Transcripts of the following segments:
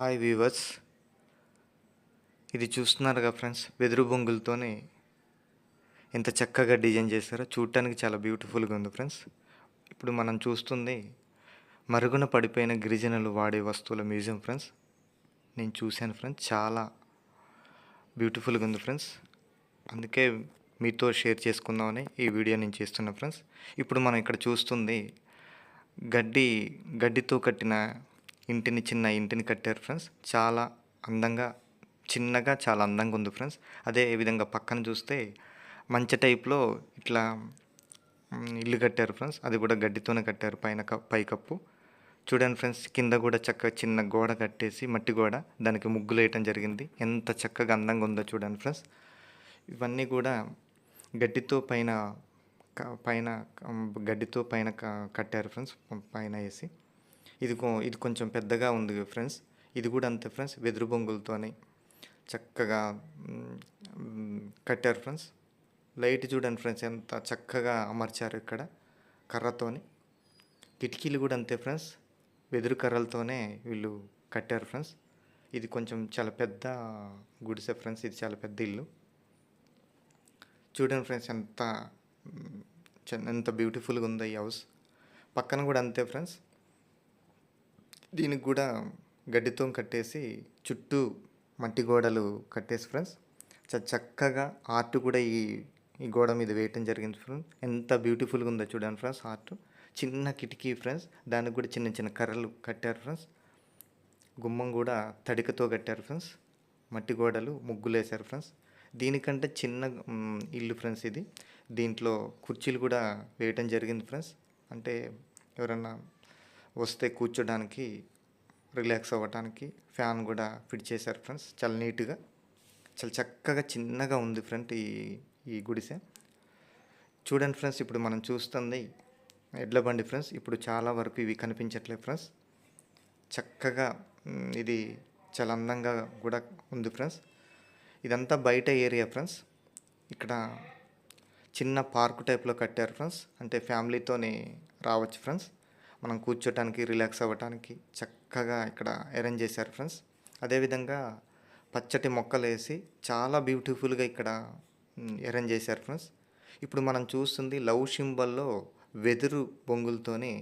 Hi weavers ఇది చూస్తున్నారుగా friends వెదురు బొంగులతోనే ఎంత చక్కగా డిజైన్ చేశారో చూడటానికి చాలా బ్యూటిఫుల్గా ఉంది ఫ్రెండ్స్ ఇప్పుడు మనం చూస్తుంది మరుగున పడిపోయిన గిరిజనులు వాడే వస్తువుల మ్యూజియం ఫ్రెండ్స్ నేను చూశాను ఫ్రెండ్స్ చాలా బ్యూటిఫుల్గా ఉంది ఫ్రెండ్స్ అందుకే మీతో షేర్ చేసుకుందామని ఈ వీడియో నేను చేస్తున్నా ఫ్రెండ్స్ ఇప్పుడు మనం ఇక్కడ చూస్తుంది గడ్డి గడ్డితో కట్టిన ఇంటిని చిన్న ఇంటిని కట్టారు ఫ్రెండ్స్ చాలా అందంగా చిన్నగా చాలా అందంగా ఉంది ఫ్రెండ్స్ అదే విధంగా పక్కన చూస్తే మంచి టైప్లో ఇట్లా ఇల్లు కట్టారు ఫ్రెండ్స్ అది కూడా గడ్డితోనే కట్టారు పైన క- పైకప్పు చూడండి ఫ్రెండ్స్ కింద కూడా చక్కగా చిన్న గోడ కట్టేసి మట్టి గోడ. దానికి ముగ్గులు వేయటం జరిగింది. ఎంత చక్కగా అందంగా ఉందో చూడండి ఫ్రెండ్స్ ఇవన్నీ కూడా గడ్డితో పైన పైన గడ్డితో పైన కట్టారు ఫ్రెండ్స్ పైన వేసి. ఇది కొ- ఇది కొంచెం పెద్దగా ఉంది ఫ్రెండ్స్. ఇది కూడా అంతే ఫ్రెండ్స్ వెదురు బొంగులతోని చక్కగా కట్టారు ఫ్రెండ్స్. లైట్ చూడండి ఫ్రెండ్స్ ఎంత చక్కగా అమర్చారు ఇక్కడ కర్రతోని. కిటికీలు కూడా అంతే ఫ్రెండ్స్ వెదురు కర్రలతోనే వీళ్ళు కట్టారు ఫ్రెండ్స్. ఇది కొంచెం చాలా పెద్ద గుడిసె ఫ్రెండ్స్ ఇది చాలా పెద్ద ఇల్లు. చూడండి ఫ్రెండ్స్ ఎంత ఎంత బ్యూటిఫుల్గా ఉందో ఈ హౌస్ పక్కన కూడా అంతే ఫ్రెండ్స్ దీనికి కూడా గడ్డితో కట్టేసి చుట్టూ మట్టి గోడలు కట్టేసి ఫ్రెండ్స్ చ చక్కగా ఆర్ట్ కూడా ఈ ఈ గోడ మీద వేయటం జరిగింది ఫ్రెండ్స్ ఎంత బ్యూటిఫుల్గా ఉందో చూడండి ఫ్రెండ్స్ ఆర్ట్ చిన్న కిటికీ ఫ్రెండ్స్ దానికి కూడా చిన్న చిన్న కర్రలు కట్టారు ఫ్రెండ్స్ గుమ్మం కూడా తడికతో కట్టారు ఫ్రెండ్స్ మట్టి గోడలు ముగ్గులు వేశారు ఫ్రెండ్స్ దీనికంటే చిన్న ఇల్లు ఫ్రెండ్స్ ఇది. దీంట్లో కుర్చీలు కూడా వేయటం జరిగింది ఫ్రెండ్స్ అంటే ఎవరన్నా వస్తే కూర్చోడానికి రిలాక్స్ అవ్వడానికి ఫ్యాన్ కూడా ఫిట్ చేశారు ఫ్రెండ్స్. చాలా నీట్గా చాలా చక్కగా చిన్నగా ఉంది ఫ్రెండ్ ఈ ఈ గుడిసె. చూడండి ఫ్రెండ్స్ ఇప్పుడు మనం చూస్తుంది ఎడ్ల బండి ఫ్రెండ్స్. ఇప్పుడు చాలా వరకు ఇవి కనిపించట్లేదు ఫ్రెండ్స్. చక్కగా ఇది చాలా అందంగా కూడా ఉంది ఫ్రెండ్స్. ఇదంతా బయట ఏరియా ఫ్రెండ్స్. ఇక్కడ చిన్న పార్క్ టైప్లో కట్టారు ఫ్రెండ్స్. అంటే ఫ్యామిలీతోని రావచ్చు ఫ్రెండ్స్. మనం కూర్చోటానికి రిలాక్స్ అవ్వటానికి చక్కగా ఇక్కడ అరేంజ్ చేశారు ఫ్రెండ్స్. అదేవిధంగా పచ్చటి మొక్కలు వేసి చాలా బ్యూటిఫుల్గా ఇక్కడ అరేంజ్ చేశారు ఫ్రెండ్స్. ఇప్పుడు మనం చూస్తుంది లవ్ సింబల్లో వెదురు బొంగులతోనే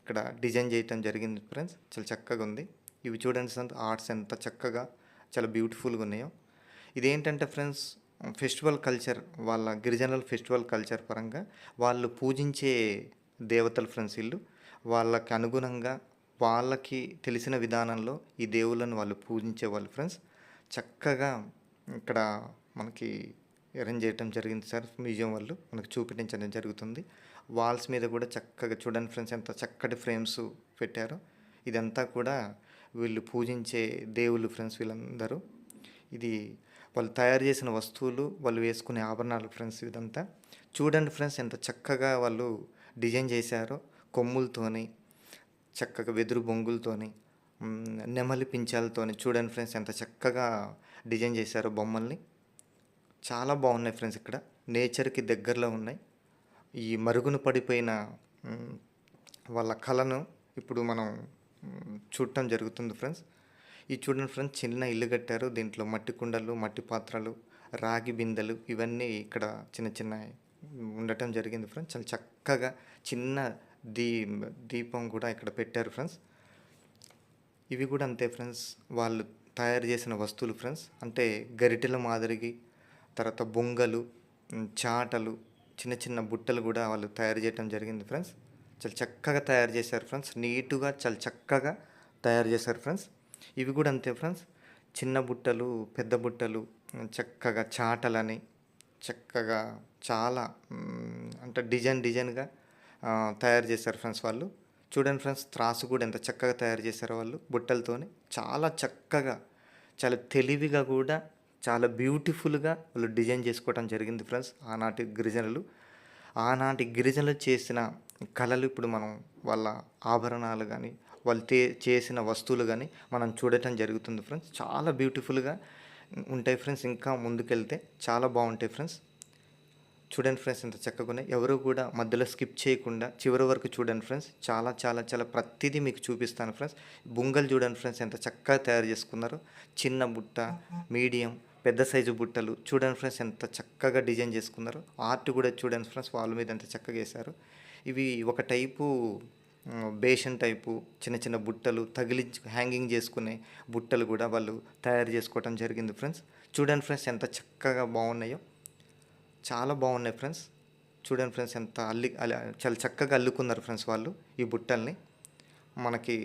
ఇక్కడ డిజైన్ చేయటం జరిగింది ఫ్రెండ్స్. చాలా చక్కగా ఉంది. ఇవి చూడండి సార్ ఆర్ట్స్ ఎంత చక్కగా చాలా బ్యూటిఫుల్గా ఉన్నాయో. ఇదేంటంటే ఫ్రెండ్స్ ఫెస్టివల్ కల్చర్ వాళ్ళ గిరిజనుల ఫెస్టివల్ కల్చర్ పరంగా వాళ్ళు పూజించే దేవతలు ఫ్రెండ్స్ వీళ్ళు. వాళ్ళకి అనుగుణంగా వాళ్ళకి తెలిసిన విధానంలో ఈ దేవుళ్ళను వాళ్ళు పూజించే వాళ్ళు ఫ్రెండ్స్. చక్కగా ఇక్కడ మనకి అరేంజ్ చేయడం జరిగింది సార్ మ్యూజియం వాళ్ళు. మనకు చూపించడం జరుగుతుంది. వాల్స్ మీద కూడా చక్కగా చూడండి ఫ్రెండ్స్ ఎంత చక్కటి ఫ్రేమ్స్ పెట్టారో. ఇదంతా కూడా వీళ్ళు పూజించే దేవుళ్ళు ఫ్రెండ్స్ వీళ్ళందరూ. ఇది వాళ్ళు తయారు చేసిన వస్తువులు వాళ్ళు వేసుకునే ఆభరణాలు ఫ్రెండ్స్ ఇదంతా. చూడండి ఫ్రెండ్స్ ఎంత చక్కగా వాళ్ళు డిజైన్ చేశారో. కొమ్ములతోని చక్కగా వెదురు బొంగులతోని నెమలి పించాలతోని చూడండి ఫ్రెండ్స్ ఎంత చక్కగా డిజైన్ చేశారో బొమ్మల్ని. చాలా బాగున్నాయి ఫ్రెండ్స్ ఇక్కడ. నేచర్కి దగ్గరలో ఉన్నాయి. ఈ మరుగున పడిపోయిన వాళ్ళ కళను ఇప్పుడు మనం చూడటం జరుగుతుంది ఫ్రెండ్స్. ఈ చూడండి ఫ్రెండ్స్ చిన్న ఇల్లు కట్టారు. దీంట్లో మట్టి కుండలు మట్టి పాత్రలు రాగి బిందెలు ఇవన్నీ ఇక్కడ చిన్న చిన్న ఉండటం జరిగింది ఫ్రెండ్స్. చాలా చక్కగా చిన్న దీ దీపం కూడా ఇక్కడ పెట్టారు ఫ్రెండ్స్. ఇవి కూడా అంతే ఫ్రెండ్స్. వాళ్ళు తయారు చేసిన వస్తువులు ఫ్రెండ్స్. అంటే గరిటెల మాదిరిగి తర్వాత బొంగలు చాటలు చిన్న చిన్న బుట్టలు కూడా వాళ్ళు తయారు చేయడం జరిగింది ఫ్రెండ్స్. చాలా చక్కగా తయారు చేశారు ఫ్రెండ్స్. నీటుగా చాలా చక్కగా తయారు చేశారు ఫ్రెండ్స్. ఇవి కూడా అంతే ఫ్రెండ్స్. చిన్న బుట్టలు పెద్ద బుట్టలు చక్కగా చాటలని చక్కగా చాలా అంటే డిజైన్ డిజైన్గా తయారు చేశారు ఫ్రెండ్స్ వాళ్ళు. చూడండి ఫ్రెండ్స్ త్రాసు కూడా ఎంత చక్కగా తయారు చేశారో వాళ్ళు బుట్టలతోని. చాలా చక్కగా చాలా తెలివిగా కూడా చాలా బ్యూటిఫుల్గా వాళ్ళు డిజైన్ చేసుకోవడం జరిగింది ఫ్రెండ్స్ ఆనాటి గిరిజనులు. ఆనాటి గిరిజనులు చేసిన కళలు ఇప్పుడు మనం వాళ్ళ ఆభరణాలు కానీ వాళ్ళు చేసిన వస్తువులు కానీ మనం చూడటం జరుగుతుంది ఫ్రెండ్స్. చాలా బ్యూటిఫుల్గా ఉంటాయి ఫ్రెండ్స్ ఇంకా ముందుకెళ్తే చాలా బాగుంటాయి ఫ్రెండ్స్. చూడండి ఫ్రెండ్స్ ఎంత చక్కగా ఉన్నాయి. ఎవరు కూడా మధ్యలో స్కిప్ చేయకుండా చివరి వరకు చూడండి ఫ్రెండ్స్. చాలా చాలా చాలా ప్రతిదీ మీకు చూపిస్తాను ఫ్రెండ్స్. బుంగలు చూడండి ఫ్రెండ్స్ ఎంత చక్కగా తయారు చేసుకున్నారు. చిన్న బుట్ట మీడియం పెద్ద సైజు బుట్టలు చూడండి ఫ్రెండ్స్ ఎంత చక్కగా డిజైన్ చేసుకున్నారు. ఆర్ట్ కూడా చూడండి ఫ్రెండ్స్ వాళ్ళ మీద ఎంత చక్కగా వేశారు. ఇవి ఒక టైపు బేషన్ టైపు చిన్న చిన్న బుట్టలు తగిలించి హ్యాంగింగ్ చేసుకునే బుట్టలు కూడా వాళ్ళు తయారు చేసుకోవడం జరిగింది ఫ్రెండ్స్. చూడండి ఫ్రెండ్స్ ఎంత చక్కగా బాగున్నాయో. చాలా బాగున్నాయి ఫ్రెండ్స్. చూడండి ఫ్రెండ్స్ ఎంత అల్లి చాలా చక్కగా అల్లుకున్నారు ఫ్రెండ్స్ వాళ్ళు ఈ బుట్టల్ని. మనకి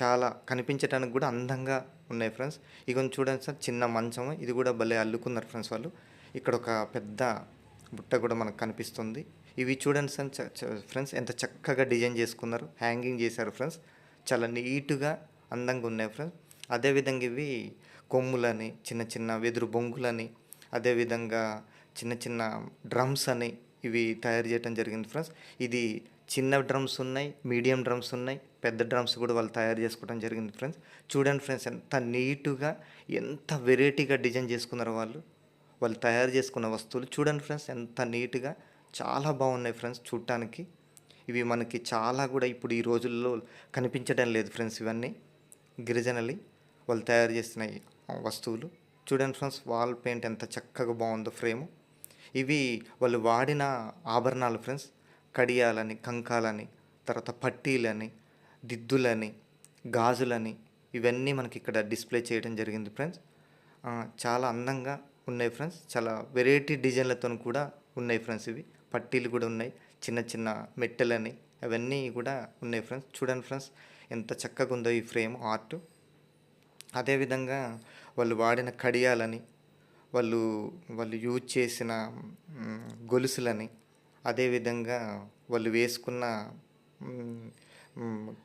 చాలా కనిపించడానికి కూడా అందంగా ఉన్నాయి ఫ్రెండ్స్. ఇక చూడండి సార్ చిన్న మంచం ఇది కూడా భలే అల్లుకున్నారు ఫ్రెండ్స్ వాళ్ళు. ఇక్కడ ఒక పెద్ద బుట్ట కూడా మనకు కనిపిస్తుంది. ఇవి చూడండి సార్ ఫ్రెండ్స్ ఎంత చక్కగా డిజైన్ చేసుకున్నారు. హ్యాంగింగ్ చేశారు ఫ్రెండ్స్. చాలా నీట్గా అందంగా ఉన్నాయి ఫ్రెండ్స్. అదేవిధంగా ఇవి కొమ్ములని చిన్న చిన్న వెదురు బొంగులని అదేవిధంగా చిన్న చిన్న డ్రమ్స్ అని ఇవి తయారు చేయడం జరిగింది ఫ్రెండ్స్. ఇది చిన్న డ్రమ్స్ ఉన్నాయి మీడియం డ్రమ్స్ ఉన్నాయి పెద్ద డ్రమ్స్ కూడా వాళ్ళు తయారు చేసుకోవడం జరిగింది ఫ్రెండ్స్. చూడండి ఫ్రెండ్స్ ఎంత నీట్గా ఎంత వెరైటీగా డిజైన్ చేసుకున్నారు వాళ్ళు. వాళ్ళు తయారు చేసుకున్న వస్తువులు చూడండి ఫ్రెండ్స్ ఎంత నీట్గా చాలా బాగున్నాయి ఫ్రెండ్స్ చూడటానికి. ఇవి మనకి చాలా కూడా ఇప్పుడు ఈ రోజుల్లో కనిపించడం లేదు ఫ్రెండ్స్ ఇవన్నీ. గిరిజనలి వాళ్ళు తయారు చేసిన వస్తువులు. చూడండి ఫ్రెండ్స్ వాల్ పెయింట్ ఎంత చక్కగా బాగుందో ఫ్రేము. ఇవి వాళ్ళు వాడిన ఆభరణాలు ఫ్రెండ్స్. కడియాలని కంకాలని తర్వాత పట్టీలని దిద్దులని గాజులని ఇవన్నీ మనకి ఇక్కడ డిస్ప్లే చేయడం జరిగింది ఫ్రెండ్స్. చాలా అందంగా ఉన్నాయి ఫ్రెండ్స్. చాలా వెరైటీ డిజైన్లతో కూడా ఉన్నాయి ఫ్రెండ్స్ ఇవి. పట్టీలు కూడా ఉన్నాయి. చిన్న చిన్న మెట్టెలని అవన్నీ కూడా ఉన్నాయి ఫ్రెండ్స్. చూడండి ఫ్రెండ్స్ ఎంత చక్కగా ఉందో ఈ ఫ్రేమ్ ఆర్ట్. అదేవిధంగా వాళ్ళు వాడిన కడియాలని వాళ్ళు వాళ్ళు యూజ్ చేసిన గొలుసులని అదేవిధంగా వాళ్ళు వేసుకున్న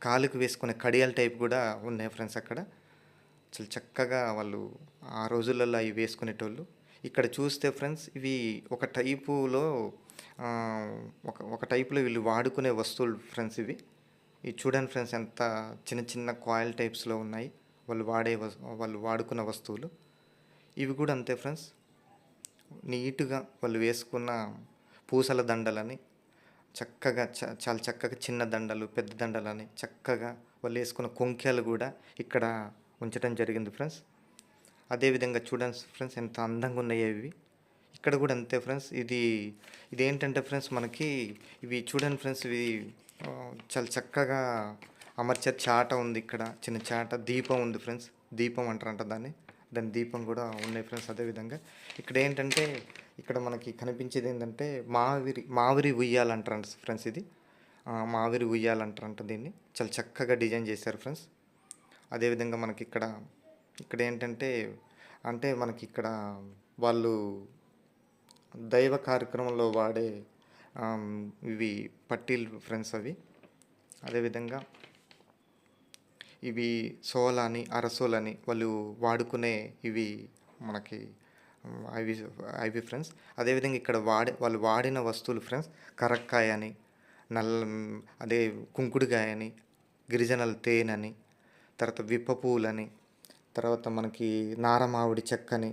కాలుకు వేసుకునే కడియాల టైప్ కూడా ఉన్నాయి ఫ్రెండ్స్ అక్కడ. చాలా చక్కగా వాళ్ళు ఆ రోజులలో అవి వేసుకునేటోళ్ళు. ఇక్కడ చూస్తే ఫ్రెండ్స్ ఇవి ఒక టైపులో ఒక ఒక టైపులో వీళ్ళు వాడుకునే వస్తువులు ఫ్రెండ్స్ ఇవి. ఇవి చూడండి ఫ్రెండ్స్ ఎంత చిన్న చిన్న కాయిల్ టైప్స్లో ఉన్నాయి. వాళ్ళు వాడే వాళ్ళు వాడుకున్న వస్తువులు. ఇవి కూడా అంతే ఫ్రెండ్స్. నీట్గా వాళ్ళు వేసుకున్న పూసల దండలని చక్కగా చ- చాలా చక్కగా చిన్న దండలు పెద్ద దండలని చక్కగా వాళ్ళు వేసుకున్న కొంకెలు కూడా ఇక్కడ ఉంచడం జరిగింది ఫ్రెండ్స్. అదేవిధంగా చూడండి ఫ్రెండ్స్ ఎంత అందంగా ఉన్నాయి ఇవి. ఇక్కడ కూడా అంతే ఫ్రెండ్స్ ఇది ఇదేంటంటే ఫ్రెండ్స్ మనకి ఇవి చూడండి ఫ్రెండ్స్ ఇవి చాలా చక్కగా అమర్చే చాట ఉంది ఇక్కడ చిన్న చాట దీపం ఉంది ఫ్రెండ్స్ దీపం అంటారంట దాన్ని. దాని దీపం కూడా ఉన్నాయి ఫ్రెండ్స్ అదేవిధంగా ఇక్కడ ఏంటంటే ఇక్కడ మనకి కనిపించేది ఏంటంటే మావిరి మావిరి ఉయ్యాలంటారు ఫ్రెండ్స్ ఇది. మావిరి ఉయ్యాలంటారంట దీన్ని. చాలా చక్కగా డిజైన్ చేశారు ఫ్రెండ్స్ అదేవిధంగా మనకి ఇక్కడ ఇక్కడ ఏంటంటే అంటే మనకి ఇక్కడ వాళ్ళు దైవ కార్యక్రమంలో వాడే ఇవి పట్టీలు ఫ్రెండ్స్ అవి. అదేవిధంగా ఇవి సోలని అరసోలని వాళ్ళు వాడుకునే ఇవి మనకి ఐవి అవి అవి ఫ్రెండ్స్ అదేవిధంగా ఇక్కడ వాడే వాళ్ళు వాడిన వస్తువులు ఫ్రెండ్స్ కరక్కాయ అని నల్ల అదే కుంకుడుకాయ అని గిరిజనల తేనని తర్వాత విప్ప పువ్వులని తర్వాత మనకి నారమావిడి చెక్కని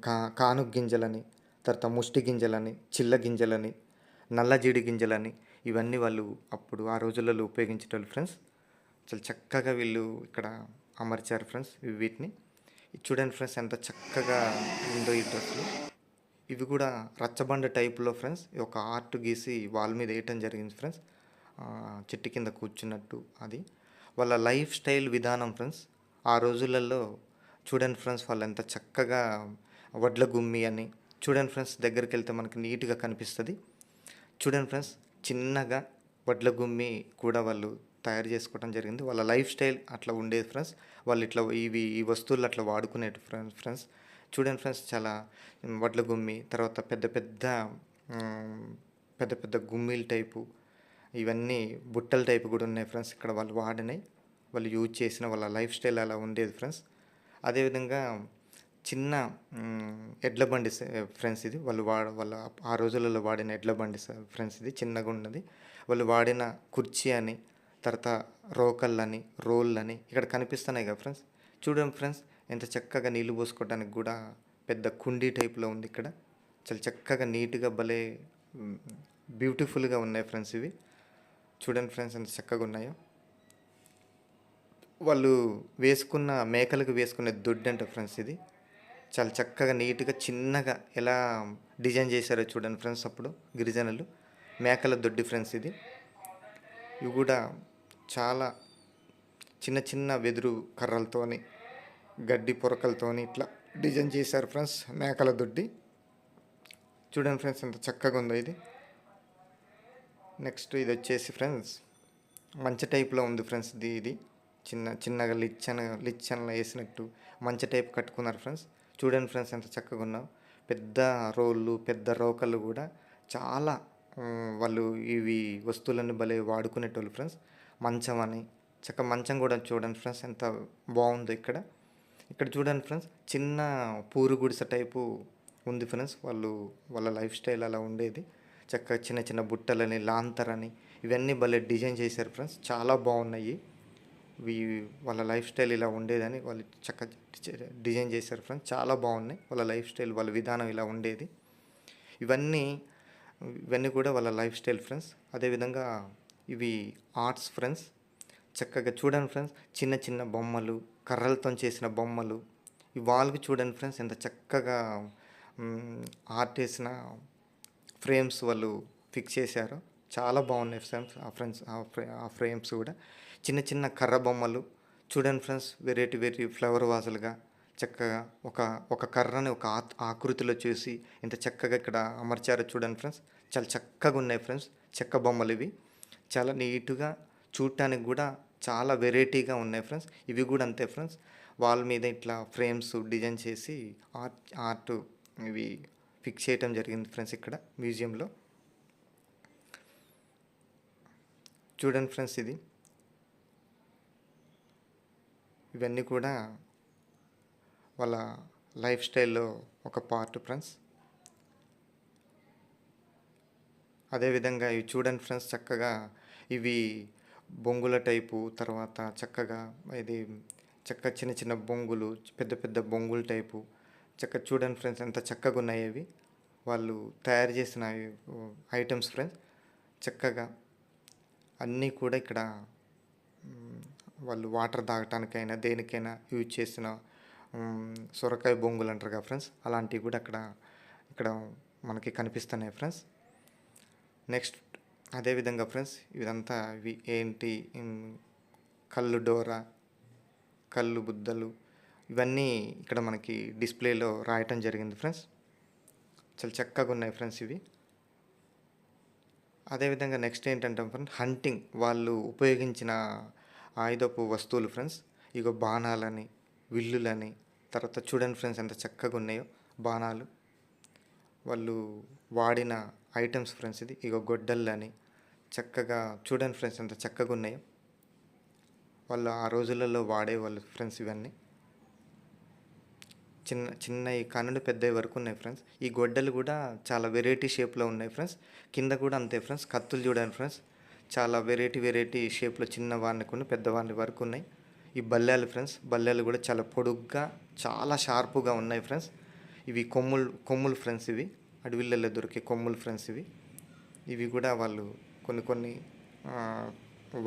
కా కానుగ గింజలని తర్వాత ముష్టి గింజలని చిల్ల గింజలని నల్ల జీడి గింజలని ఇవన్నీ వాళ్ళు అప్పుడు ఆ రోజులలో ఉపయోగించేటోళ్ళు ఫ్రెండ్స్ చాలా చక్కగా వీళ్ళు ఇక్కడ అమర్చారు ఫ్రెండ్స్ ఇవి వీటిని. ఇది చూడండి ఫ్రెండ్స్ ఎంత చక్కగా ఉందో ఈ డ్రెస్సులు ఇవి కూడా రచ్చబండ టైప్లో ఫ్రెండ్స్ ఒక ఆర్ట్ గీసి వాల్ మీద వేయటం జరిగింది ఫ్రెండ్స్ చెట్టు కింద కూర్చున్నట్టు అది. వాళ్ళ లైఫ్ స్టైల్ విధానం ఫ్రెండ్స్ ఆ రోజులలో చూడండి ఫ్రెండ్స్ వాళ్ళు ఎంత చక్కగా వడ్ల గుమ్మి అని. చూడండి ఫ్రెండ్స్ దగ్గరికి వెళ్తే మనకి నీట్గా కనిపిస్తుంది. చూడండి ఫ్రెండ్స్ చిన్నగా వడ్ల గుమ్మి కూడా వాళ్ళు తయారు చేసుకోవడం జరిగింది. వాళ్ళ లైఫ్ స్టైల్ అట్లా ఉండేది ఫ్రెండ్స్. వాళ్ళు ఇట్లా ఇవి ఈ వస్తువులు అట్లా వాడుకునేది ఫ్రెండ్స్ చూడండి ఫ్రెండ్స్ చాలా వడ్ల గుమ్మి తర్వాత పెద్ద పెద్ద పెద్ద పెద్ద గుమ్మిల టైపు ఇవన్నీ బుట్టల టైపు కూడా ఉన్నాయి ఫ్రెండ్స్. ఇక్కడ వాళ్ళు వాడినాయి. వాళ్ళు యూజ్ చేసిన వాళ్ళ లైఫ్ స్టైల్ అలా ఉండేది ఫ్రెండ్స్. అదేవిధంగా చిన్న ఎడ్ల బండి ఫ్రెండ్స్ ఇది. వాళ్ళు వాడ వాళ్ళ ఆ రోజులలో వాడిన ఎడ్ల బండి ఫ్రెండ్స్ ఇది. చిన్నగా ఉన్నది. వాళ్ళు వాడిన కుర్చీ అని తర్వాత రోకళ్ళని రోళ్ళని ఇక్కడ కనిపిస్తున్నాయి కదా ఫ్రెండ్స్. చూడండి ఫ్రెండ్స్ ఎంత చక్కగా నీళ్ళు పోసుకోవడానికి కూడా పెద్ద కుండీ టైప్లో ఉంది ఇక్కడ. చాలా చక్కగా నీట్గా భలే బ్యూటిఫుల్గా ఉన్నాయి ఫ్రెండ్స్ ఇవి. చూడండి ఫ్రెండ్స్ ఎంత చక్కగా ఉన్నాయో. వాళ్ళు వేసుకున్న మేకలకు వేసుకునే దొడ్డు అంట ఫ్రెండ్స్ ఇది. చాలా చక్కగా నీట్గా చిన్నగా ఎలా డిజైన్ చేశారో చూడండి ఫ్రెండ్స్ అప్పుడు గిరిజనులు. మేకల దొడ్డి ఫ్రెండ్స్ ఇది. ఇవి కూడా చాలా చిన్న చిన్న వెదురు కర్రలతోని గడ్డి పొరకలతోని ఇట్లా డిజైన్ చేశారు ఫ్రెండ్స్. మేకల దొడ్డి. చూడండి ఫ్రెండ్స్ ఎంత చక్కగా ఉందో ఇది. నెక్స్ట్ ఇది వచ్చేసి ఫ్రెండ్స్ మంచి టైప్లో ఉంది ఫ్రెండ్స్ ఇది ఇది. చిన్న చిన్నగా లిచ్చన్ లిచ్చన్లో వేసినట్టు మంచి టైప్ కట్టుకున్నారు ఫ్రెండ్స్. చూడండి ఫ్రెండ్స్ ఎంత చక్కగా ఉన్నావు. పెద్ద రోళ్ళు పెద్ద రోకలు కూడా చాలా వాళ్ళు ఇవి వస్తువులను భలే వాడుకునేటోళ్ళు ఫ్రెండ్స్. మంచం అని. చక్క మంచం కూడా చూడండి ఫ్రెండ్స్ ఎంత బాగుందో ఇక్కడ. ఇక్కడ చూడండి ఫ్రెండ్స్ చిన్న పూరు గుడిసె టైపు ఉంది ఫ్రెండ్స్ వాళ్ళు వాళ్ళ లైఫ్ స్టైల్ అలా ఉండేది. చక్కగా చిన్న చిన్న బుట్టలని లాంతరని ఇవన్నీ భలే డిజైన్ చేశారు ఫ్రెండ్స్ చాలా బాగున్నాయి. ఇవి వాళ్ళ లైఫ్ స్టైల్ ఇలా ఉండేదని వాళ్ళు చక్కగా డిజైన్ చేశారు ఫ్రెండ్స్ చాలా బాగున్నాయి. వాళ్ళ లైఫ్ స్టైల్ వాళ్ళ విధానం ఇలా ఉండేది. ఇవన్నీ ఇవన్నీ కూడా వాళ్ళ లైఫ్ స్టైల్ ఫ్రెండ్స్. అదేవిధంగా ఇవి ఆర్ట్స్ ఫ్రెండ్స్. చక్కగా చూడండి ఫ్రెండ్స్ చిన్న చిన్న బొమ్మలు కర్రలతో చేసిన బొమ్మలు. ఈ వాల్కి చూడండి ఫ్రెండ్స్ ఎంత చక్కగా ఆర్ట్ వేసిన ఫ్రేమ్స్ వాళ్ళు ఫిక్స్ చేశారు. చాలా బాగున్నాయి ఫ్రెండ్స్ ఆ ఫ్రెండ్స్ ఆ ఫ్రే ఆ ఫ్రేమ్స్ కూడా. చిన్న చిన్న కర్ర బొమ్మలు. చూడండి ఫ్రెండ్స్ వెరైటీ వెరైటీ ఫ్లవర్ వాజులుగా చక్కగా ఒక ఒక కర్రని ఒక ఆకృతిలో చూసి ఇంత చక్కగా ఇక్కడ అమర్చారో చూడండి ఫ్రెండ్స్. చాలా చక్కగా ఉన్నాయి ఫ్రెండ్స్ చెక్క బొమ్మలు ఇవి. చాలా నీట్గా చూడటానికి కూడా చాలా వెరైటీగా ఉన్నాయి ఫ్రెండ్స్. ఇవి కూడా అంతే ఫ్రెండ్స్. వాల్ మీద ఇట్లా ఫ్రేమ్స్ డిజైన్ చేసి ఆర్ట్ ఆర్ట్ ఇవి ఫిక్స్ చేయటం జరిగింది ఫ్రెండ్స్ ఇక్కడ మ్యూజియంలో. చూడండి ఫ్రెండ్స్ ఇది. ఇవన్నీ కూడా వాళ్ళ లైఫ్ స్టైల్లో ఒక పార్ట్ ఫ్రెండ్స్. అదేవిధంగా ఇవి చూడండి ఫ్రెండ్స్ చక్కగా ఇవి బొంగుల టైపు తర్వాత చక్కగా ఇది చక్క చిన్న చిన్న బొంగులు పెద్ద పెద్ద బొంగుల టైపు. చక్క చూడండి ఫ్రెండ్స్ ఎంత చక్కగా ఉన్నాయి అవి. వాళ్ళు తయారు చేసిన ఐటమ్స్ ఫ్రెండ్స్ చక్కగా అన్నీ కూడా ఇక్కడ వాళ్ళు వాటర్ తాగటానికైనా దేనికైనా యూజ్ చేసిన సొరకాయ బొంగులు అంటారు కదా ఫ్రెండ్స్ అలాంటివి కూడా అక్కడ ఇక్కడ మనకి కనిపిస్తున్నాయి ఫ్రెండ్స్. నెక్స్ట్ అదేవిధంగా ఫ్రెండ్స్ ఇదంతా ఇవి ఏంటి కళ్ళు డోరా కళ్ళు బుద్దలు ఇవన్నీ ఇక్కడ మనకి డిస్ప్లేలో రాయటం జరిగింది ఫ్రెండ్స్. చాలా చక్కగా ఉన్నాయి ఫ్రెండ్స్ ఇవి. అదేవిధంగా నెక్స్ట్ ఏంటంటే ఫ్రెండ్స్ హంటింగ్ వాళ్ళు ఉపయోగించిన ఆయుధపు వస్తువులు ఫ్రెండ్స్. ఇగో బాణాలని విల్లులని తర్వాత చూడండి ఫ్రెండ్స్ ఎంత చక్కగా ఉన్నాయో బాణాలు. వాళ్ళు వాడిన ఐటమ్స్ ఫ్రెండ్స్ ఇది. ఇగో గొడ్డళ్ళని చక్కగా చూడండి ఫ్రెండ్స్ ఎంత చక్కగా ఉన్నాయో. వాళ్ళు ఆ రోజులలో వాడేవాళ్ళు ఫ్రెండ్స్ ఇవన్నీ. చిన్న చిన్న ఈ కన్నుడు పెద్ద వరకు ఉన్నాయి ఫ్రెండ్స్. ఈ గొడ్డలు కూడా చాలా వెరైటీ షేప్లో ఉన్నాయి ఫ్రెండ్స్. కింద కూడా అంతే ఫ్రెండ్స్. కత్తులు చూడండి ఫ్రెండ్స్. చాలా వెరైటీ వెరైటీ షేప్లో చిన్న వాడిని కొన్ని పెద్దవాడిని వరకు ఉన్నాయి. ఈ బల్లెలు ఫ్రెండ్స్. బల్లెలు కూడా చాలా పొడుగ్గా చాలా షార్పుగా ఉన్నాయి ఫ్రెండ్స్. ఇవి కొమ్ములు కొమ్ములు ఫ్రెండ్స్ ఇవి. అడవిళ్ళల్లో దొరికే కొమ్ములు ఫ్రెండ్స్ ఇవి. ఇవి కూడా వాళ్ళు కొన్ని కొన్ని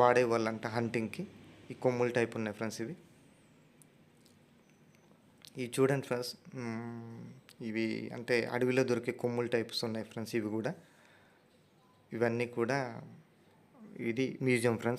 వాడేవాళ్ళంట హంటింగ్కి ఈ కొమ్ములు టైప్ ఉన్నాయి ఫ్రెండ్స్ ఇవి. ఇవి చూడండి ఫ్రెండ్స్ ఇవి అంటే అడవిలో దొరికే కొమ్ములు టైప్స్ ఉన్నాయి ఫ్రెండ్స్ ఇవి కూడా. ఇవన్నీ కూడా ఇది మ్యూజియం ఫ్రెండ్స్